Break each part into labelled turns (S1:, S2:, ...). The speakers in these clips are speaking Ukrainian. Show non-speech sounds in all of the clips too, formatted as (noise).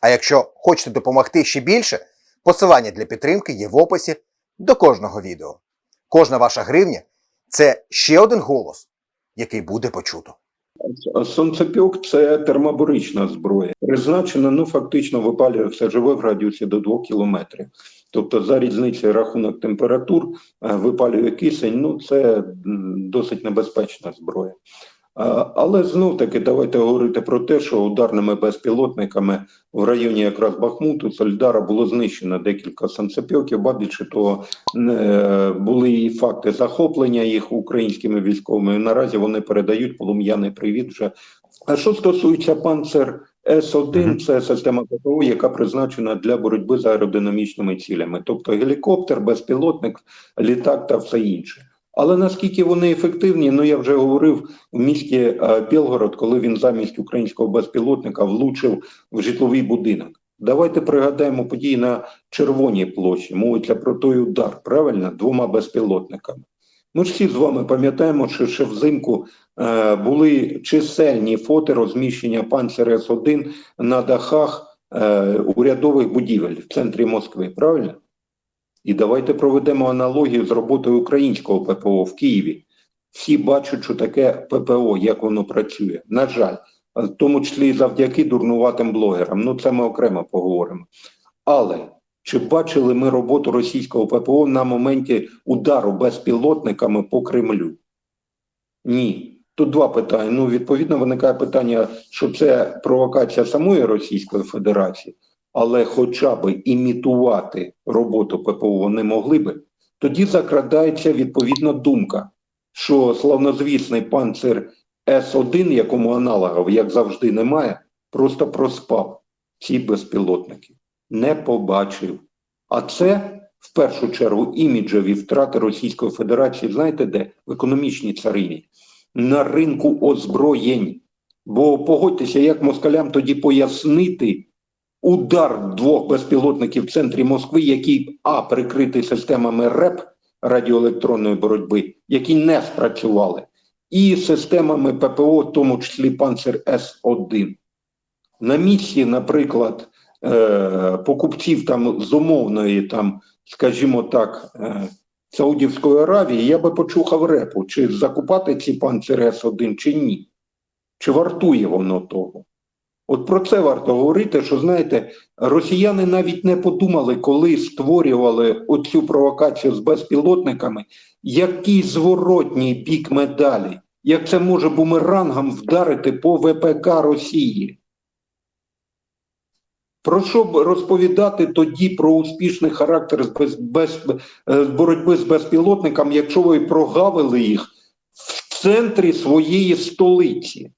S1: А якщо хочете допомогти ще більше, посилання для підтримки є в описі до кожного відео. Кожна ваша гривня це ще один голос, який буде почуто.
S2: Сонцепьок це термобарична зброя. Призначена, ну фактично випалює все живе в радіусі до 2 кілометрів. Тобто, за різницею рахунок температур е, випалює кисень. Ну це досить небезпечна зброя. Але знов таки давайте говорити про те, що ударними безпілотниками в районі якраз Бахмуту, Сольдара було знищено декілька санцепьоків, більше того, були і факти захоплення їх українськими військовими. Наразі вони передають полум'яний привіт вже. А що стосується панцер С-1, це система ППО, яка призначена для боротьби з аеродинамічними цілями, тобто гелікоптер, безпілотник, літак та все інше. Але наскільки вони ефективні, ну я вже говорив в місті е, Білгород, коли він замість українського безпілотника влучив в житловий будинок. Давайте пригадаємо події на Червоній площі. Мовиться про той удар, правильно, двома безпілотниками. Ми ж всі з вами пам'ятаємо, що ще взимку е, були чисельні фото розміщення панцер С-1 на дахах е, урядових будівель в центрі Москви, правильно? І давайте проведемо аналогію з роботою українського ППО в Києві. Всі бачать, що таке ППО, як воно працює. На жаль, в тому числі завдяки дурнуватим блогерам. Ну, це ми окремо поговоримо. Але чи бачили ми роботу російського ППО на моменті удару безпілотниками по Кремлю? Ні. Тут два питання. Ну, відповідно, виникає питання, що це провокація самої Російської Федерації, але хоча б імітувати роботу ППО вони могли би. Тоді закрадається відповідна думка, що славнозвісний панцир С-1, якому аналогів, як завжди, немає, просто проспав ці безпілотники, не побачив. А це в першу чергу іміджеві втрати Російської Федерації, знаєте де? В економічній царині, на ринку озброєнь. Бо погодьтеся, як москалям тоді пояснити удар двох безпілотників в центрі Москви, який а прикритий системами РЕП радіоелектронної боротьби, які не спрацювали, і системами ППО, в тому числі панцир С-1. На місці, наприклад, е, покупців там з умовної, там, скажімо так, е, Саудівської Аравії, я би почухав репу, чи закупати ці панцири С-1 чи ні. Чи вартує воно того? От про це варто говорити, що знаєте, росіяни навіть не подумали, коли створювали оцю провокацію з безпілотниками, який зворотній бік медалі, як це може бумерангом вдарити по ВПК Росії. Про що б розповідати тоді про успішний характер з без, без, е, боротьби з безпілотниками, якщо ви прогавили їх в центрі своєї столиці?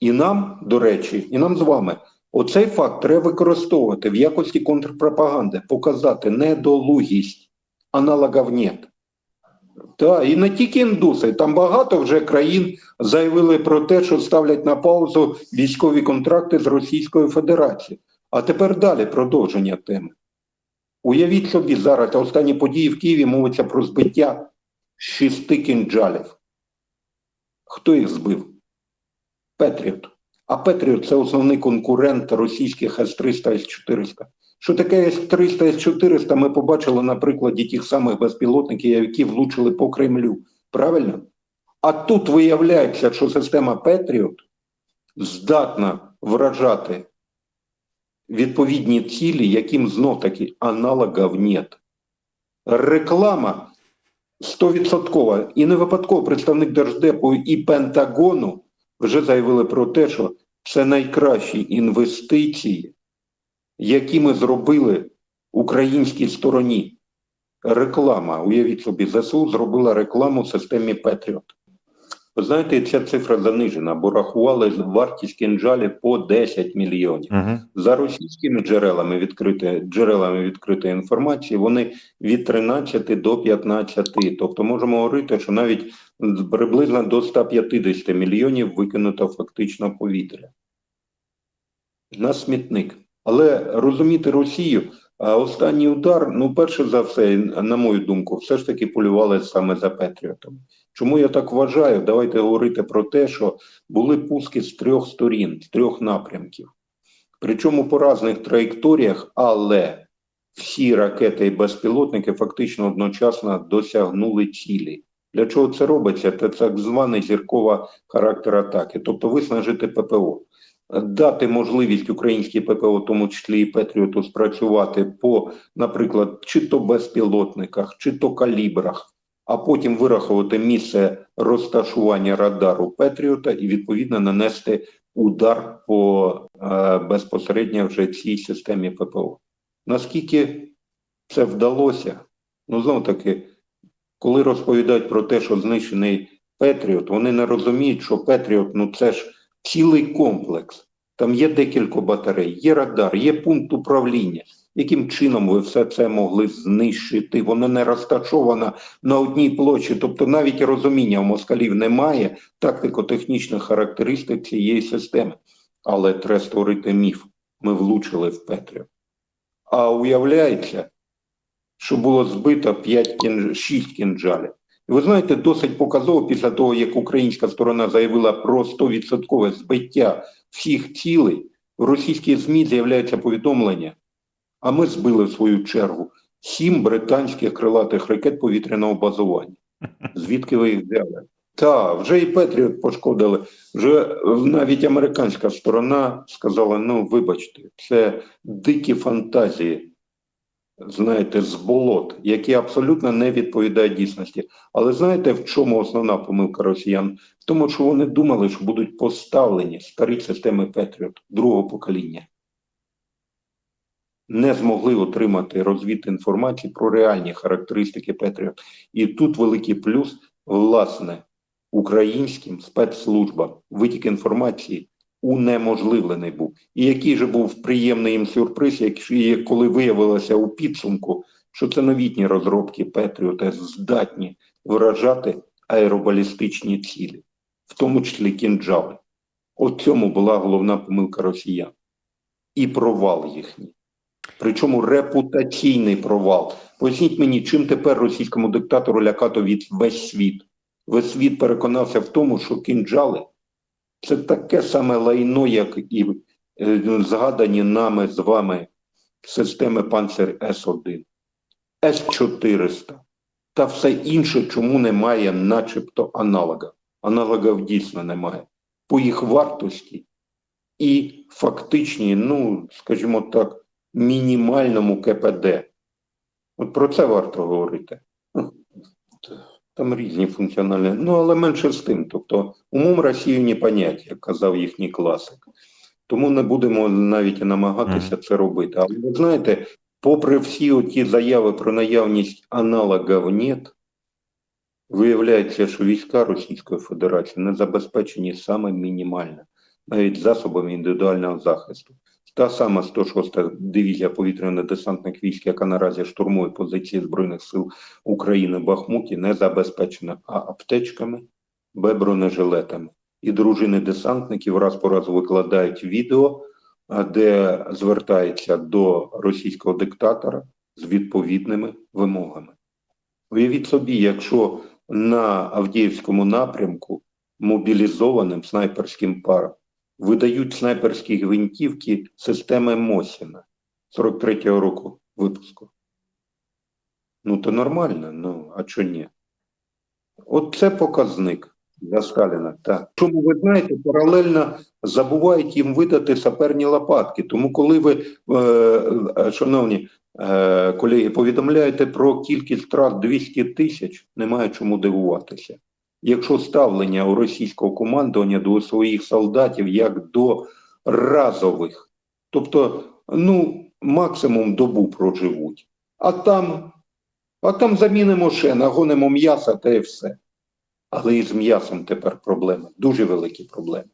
S2: І нам, до речі, і нам з вами оцей факт треба використовувати в якості контрпропаганди, показати недолугість, аналогів нет. Та, і не тільки індуси, там багато вже країн заявили про те, що ставлять на паузу військові контракти з Російською Федерацією. А тепер далі продовження теми. Уявіть собі зараз останні події в Києві мовиться про збиття шести кінджалів. Хто їх збив? Петріот. А Петріот це основний конкурент російських С-300 С-400. Що таке С-300 С-400, ми побачили на прикладі тих самих безпілотників, які влучили по Кремлю. Правильно? А тут виявляється, що система Петріот здатна вражати відповідні цілі, яким знов таки аналогів нет. Реклама стовідсоткова. І не випадково представник Держдепу і Пентагону вже заявили про те, що це найкращі інвестиції, які ми зробили українській стороні. Реклама, уявіть собі, ЗСУ зробила рекламу в системі Петріот. Ви знаєте, ця цифра занижена, бо рахували вартість кинджалів по 10 мільйонів.
S1: Угу.
S2: За російськими джерелами відкрити, джерелами відкритої інформації вони від 13 до 15. Тобто можемо говорити, що навіть приблизно до 150 мільйонів викинуто фактично повітря. На смітник. Але розуміти Росію, а останній удар, ну, перше за все, на мою думку, все ж таки полювали саме за Петріотами. Чому я так вважаю? Давайте говорити про те, що були пуски з трьох сторін, з трьох напрямків. Причому по різних траєкторіях, але всі ракети і безпілотники фактично одночасно досягнули цілі. Для чого це робиться? Це так званий зіркова характер атаки, тобто виснажити ППО, дати можливість українській ППО, тому числі і Петріоту, спрацювати по, наприклад, чи то безпілотниках, чи то калібрах, а потім вирахувати місце розташування радару Петріота і відповідно нанести удар по е, безпосередньо вже цій системі ППО. Наскільки це вдалося? Ну, знову таки, коли розповідають про те, що знищений Петріот, вони не розуміють, що Петріот ну це ж цілий комплекс. Там є декілька батарей, є радар, є пункт управління. Яким чином ви все це могли знищити? Воно не розташовано на одній площі. Тобто навіть розуміння у москалів немає тактико-технічних характеристик цієї системи. Але треба створити міф. Ми влучили в Петріот. А уявляється, що було збито 5 кін... 6 кінжалів. І ви знаєте, досить показово після того, як українська сторона заявила про 100% збиття всіх цілей, в російській ЗМІ з'являється повідомлення, а ми збили в свою чергу сім британських крилатих ракет повітряного базування. (laughs) Звідки ви їх взяли? Так, вже і Петріот пошкодили. Вже навіть американська сторона сказала: ну, вибачте, це дикі фантазії, знаєте, з болот, які абсолютно не відповідають дійсності. Але знаєте, в чому основна помилка росіян? В тому, що вони думали, що будуть поставлені старі системи Петріот другого покоління. Не змогли отримати розвід інформації про реальні характеристики Петріот. І тут великий плюс, власне, українським спецслужбам витік інформації унеможливлений був. І який же був приємний їм сюрприз, як- коли виявилося у підсумку, що це новітні розробки Петріота здатні виражати аеробалістичні цілі, в тому числі кінджали. От цьому була головна помилка росіян. І провал їхній. Причому репутаційний провал. Поясніть мені, чим тепер російському диктатору лякато від весь світ? Весь світ переконався в тому, що кінджали це таке саме лайно, як і е, згадані нами з вами системи Панцер С1, С400 та все інше, чому немає начебто аналога. Аналогів дійсно немає. По їх вартості і фактичній, ну, скажімо так, мінімальному КПД. От про це варто говорити. Там різні функціональні, ну але менше з тим. Тобто умом Росію не понять, як казав їхній класик. Тому не будемо навіть і намагатися це робити. Але ви знаєте, попри всі оті заяви про наявність аналогів нет, виявляється, що війська Російської Федерації не забезпечені саме мінімально, навіть засобами індивідуального захисту. Та сама 106-та дивізія повітряно-десантних військ, яка наразі штурмує позиції Збройних сил України в Бахмуті, не забезпечена а аптечками, бронежилетами. І дружини десантників раз по раз викладають відео, де звертається до російського диктатора з відповідними вимогами. Уявіть собі, якщо на Авдіївському напрямку мобілізованим снайперським парам видають снайперські гвинтівки системи Мосіна 43-го року випуску. Ну, то нормально, ну, а чого ні? От це показник для Сталіна. Так. Чому ви знаєте, паралельно забувають їм видати саперні лопатки. Тому, коли ви, е, е, шановні е, колеги, повідомляєте про кількість втрат 200 тисяч, немає чому дивуватися. Якщо ставлення у російського командування до своїх солдатів як до разових, тобто, ну, максимум добу проживуть, а там, а там замінимо ще, нагонимо м'яса та і все. Але і з м'ясом тепер проблеми, дуже великі проблеми.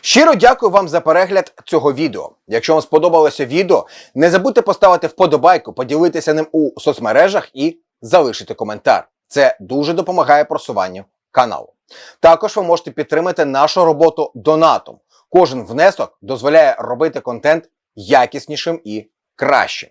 S1: Щиро дякую вам за перегляд цього відео. Якщо вам сподобалося відео, не забудьте поставити вподобайку, поділитися ним у соцмережах і залишити коментар. Це дуже допомагає просуванню каналу. Також ви можете підтримати нашу роботу донатом. Кожен внесок дозволяє робити контент якіснішим і кращим.